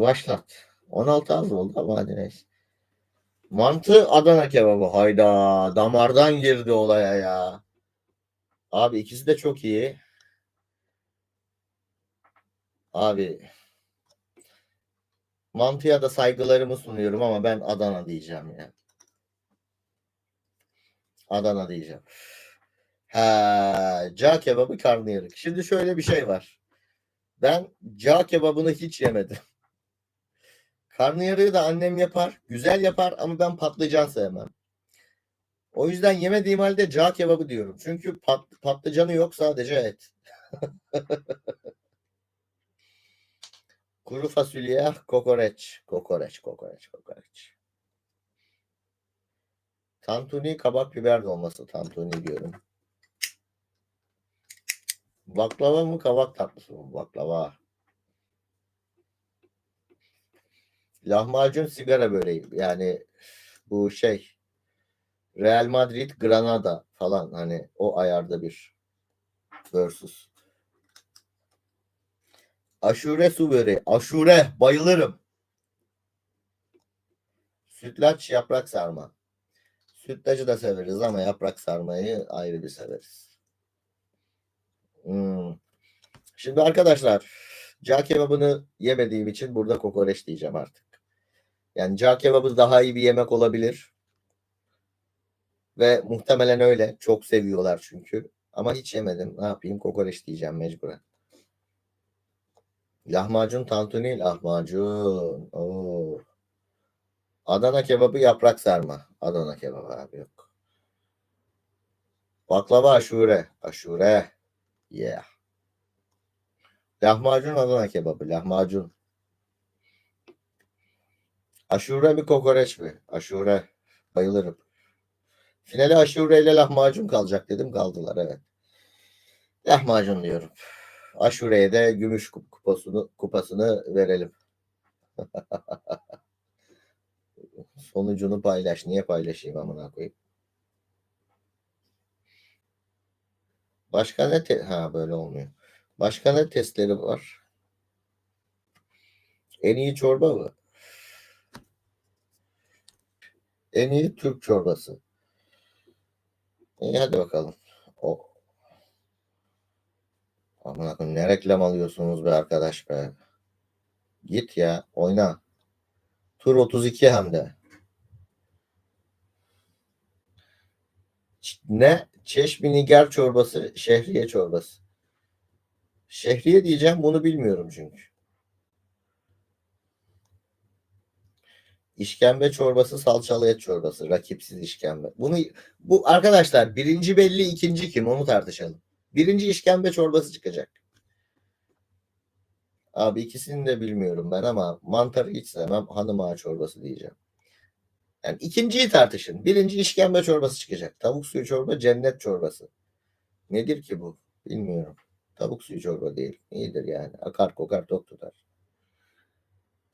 16 başlat. 16 az oldu ama hadi neyse. Mantı Adana kebabı. Hayda damardan girdi olaya ya. Abi ikisi de çok iyi. Abi mantıya da saygılarımı sunuyorum ama ben Adana diyeceğim ya. Adana diyeceğim. Ha, cağ kebabı karnıyarık. Şimdi şöyle bir şey var. Ben cağ kebabını hiç yemedim. Karnıyarığı da annem yapar. Güzel yapar ama ben patlıcan sevmem. O yüzden yemediğim halde cağ kebabı diyorum. Çünkü pat, patlıcanı yok sadece et. Kuru fasulye, kokoreç. Kokoreç, kokoreç, kokoreç. Tantuni kabak biber dolması. Tantuni diyorum. Baklava mı kabak tatlısı mı? Baklava. Lahmacun sigara böreği. Yani bu şey Real Madrid Granada falan hani o ayarda bir versus. Aşure su böreği. Aşure bayılırım. Sütlaç yaprak sarma. Sütlacı da severiz ama yaprak sarmayı ayrı bir severiz. Hmm. Şimdi arkadaşlar cağ kebabını yemediğim için burada kokoreç diyeceğim artık. Yani cağ kebabı daha iyi bir yemek olabilir. Ve muhtemelen öyle. Çok seviyorlar çünkü. Ama hiç yemedim. Ne yapayım? Kokoreç diyeceğim mecburen. Lahmacun tantuni lahmacun. Oo. Adana kebabı yaprak sarma. Adana kebabı abi yok. Baklava aşure. Aşure. Yeah. Lahmacun Adana kebabı. Lahmacun. Aşure mi kokoreç mi? Aşure. Bayılırım. Finale aşure ile lahmacun kalacak dedim. Kaldılar evet. Lahmacun diyorum. Aşure'ye de gümüş kup- kupasını, kupasını verelim. Sonucunu paylaş. Niye paylaşayım amına koyayım? Başka ne te- ha böyle olmuyor. Başka ne testleri var? En iyi çorba mı? En iyi Türk çorbası. İyi hadi bakalım. O Amına koyayım ne reklam alıyorsunuz be arkadaş be. Git ya oyna. Tur 32 hem de. Ne? Çeşmi Niger çorbası, şehriye çorbası. Şehriye diyeceğim bunu bilmiyorum çünkü. İşkembe çorbası, salçalı et çorbası, rakipsiz işkembe. Bunu bu arkadaşlar birinci belli, ikinci kim onu tartışalım. Birinci işkembe çorbası çıkacak. Abi ikisini de bilmiyorum ben ama mantarı hiç sevmem. Hanım ağa çorbası diyeceğim. Yani ikinciyi tartışın. Birinci işkembe çorbası çıkacak. Tavuk suyu çorba, cennet çorbası. Nedir ki bu? Bilmiyorum. Tavuk suyu çorba değil. İyidir yani. Akar kokar tok tutar.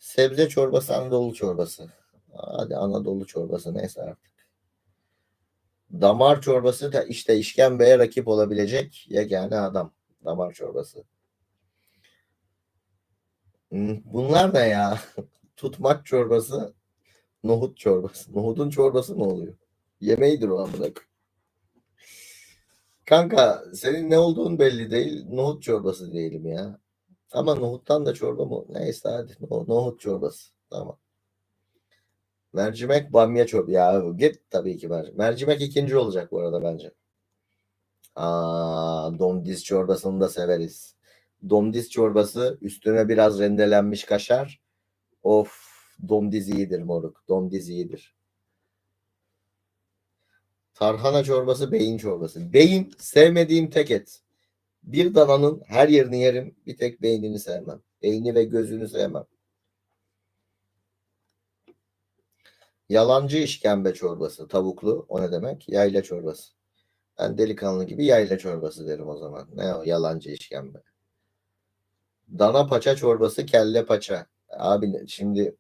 Sebze çorbası, Anadolu çorbası. Hadi Anadolu çorbası neyse artık. Damar çorbası da işte işkembeye rakip olabilecek yegane adam. Damar çorbası. Hmm, Bunlar ne ya? Tutmak çorbası, nohut çorbası. Nohutun çorbası ne oluyor? Yemeğidir o amına. Kanka senin ne olduğun belli değil. Nohut çorbası diyelim ya. Ama nohuttan da çorba mı? Neyse hadi no- nohut çorbası. Tamam. Mercimek bamya çorba. Ya git tabii ki mercimek. Mercimek ikinci olacak bu arada bence. Aa, domdiz çorbasını da severiz. Domdiz çorbası üstüne biraz rendelenmiş kaşar. Of domdiz iyidir moruk. Domdiz iyidir. Tarhana çorbası, beyin çorbası. Beyin sevmediğim tek et. Bir dananın her yerini yerim. Bir tek beynini sevmem. Beyni ve gözünü sevmem. Yalancı işkembe çorbası. Tavuklu. O ne demek? Yayla çorbası. Ben delikanlı gibi yayla çorbası derim o zaman. Ne o yalancı işkembe. Dana paça çorbası, kelle paça. Abi şimdi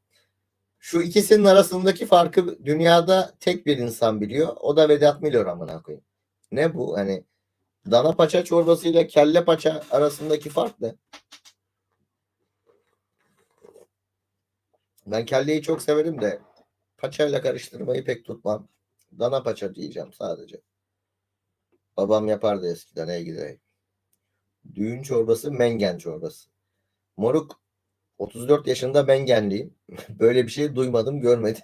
şu ikisinin arasındaki farkı dünyada tek bir insan biliyor. O da Vedat Milor amına koyayım. Ne bu? Hani dana paça çorbası ile kelle paça arasındaki fark ne? Ben kelleyi çok severim de paçayla karıştırmayı pek tutmam. Dana paça diyeceğim sadece. Babam yapardı eskiden ey gideyim. Düğün çorbası mengen çorbası. Moruk 34 yaşında mengenliyim. Böyle bir şey duymadım görmedim.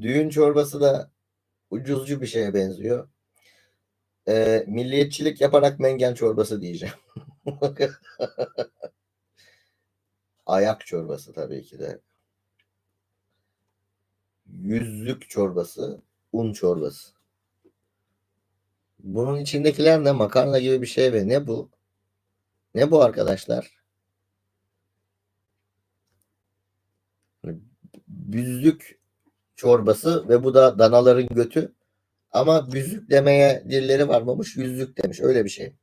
Düğün çorbası da ucuzcu bir şeye benziyor. Ee, milliyetçilik yaparak mengen çorbası diyeceğim. Ayak çorbası tabii ki de. Yüzlük çorbası, un çorbası. Bunun içindekiler ne? Makarna gibi bir şey ve ne bu? Ne bu arkadaşlar? Büzlük çorbası ve bu da danaların götü. Ama büzlük demeye dilleri varmamış, yüzlük demiş. Öyle bir şey.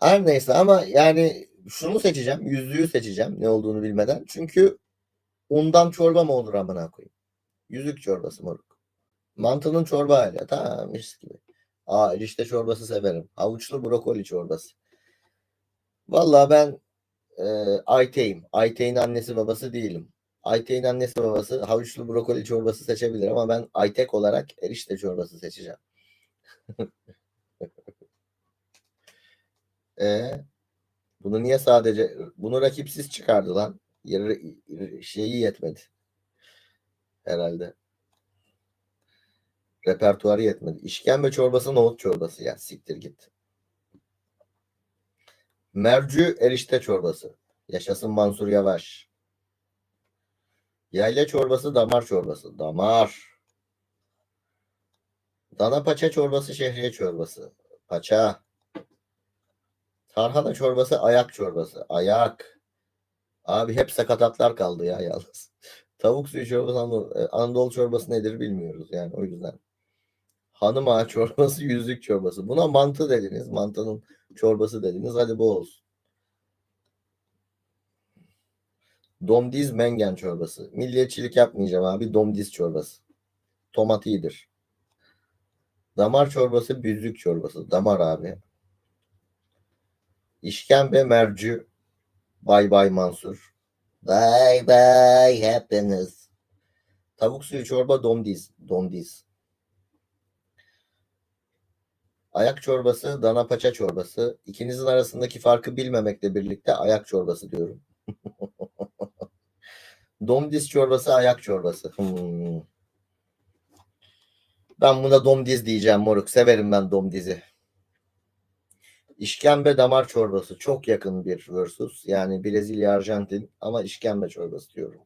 Her neyse ama yani şunu seçeceğim. Yüzlüğü seçeceğim ne olduğunu bilmeden. Çünkü undan çorba mı olur amına koyayım? Yüzük çorbası moruk. Mantının çorba hali. Tamam mis gibi. Aa erişte çorbası severim. Havuçlu brokoli çorbası. Vallahi ben e, Ayte'yim. Ayte'nin annesi babası değilim. Ayte'nin annesi babası havuçlu brokoli çorbası seçebilir ama ben Aytek olarak erişte çorbası seçeceğim. e, bunu niye sadece bunu rakipsiz çıkardı lan? Şeyi yetmedi. Herhalde. Repertuarı yetmedi. İşkembe çorbası nohut çorbası ya siktir git. Mercü erişte çorbası. Yaşasın Mansur Yavaş. Yayla çorbası damar çorbası. Damar. Dana paça çorbası şehriye çorbası. Paça. Tarhana çorbası ayak çorbası. Ayak. Abi hep sakatatlar kaldı ya yalnız. Tavuk suyu çorbası Anadolu, e, Anadolu çorbası nedir bilmiyoruz yani o yüzden. Hanım ağa çorbası, yüzlük çorbası. Buna mantı dediniz. Mantının çorbası dediniz. Hadi bu olsun. Domdiz mengen çorbası. Milliyetçilik yapmayacağım abi. Domdiz çorbası. Tomat iyidir. Damar çorbası, büzlük çorbası. Damar abi. İşkembe mercü. Bay bay Mansur. Bye bye happiness. Tavuk suyu çorba domdiz. Domdiz. Ayak çorbası, dana paça çorbası. İkinizin arasındaki farkı bilmemekle birlikte ayak çorbası diyorum. domdiz çorbası, ayak çorbası. Hmm. Ben buna domdiz diyeceğim moruk. Severim ben domdizi. İşkembe damar çorbası. Çok yakın bir versus. Yani Brezilya, Arjantin ama işkembe çorbası diyorum.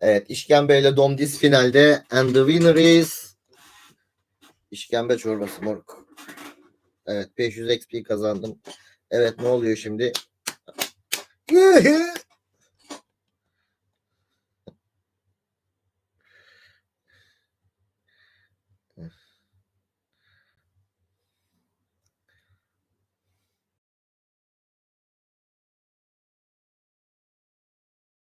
Evet işkembe ile domdiz finalde. And the winner is işkembe çorbası moruk. Evet 500 XP kazandım. Evet ne oluyor şimdi?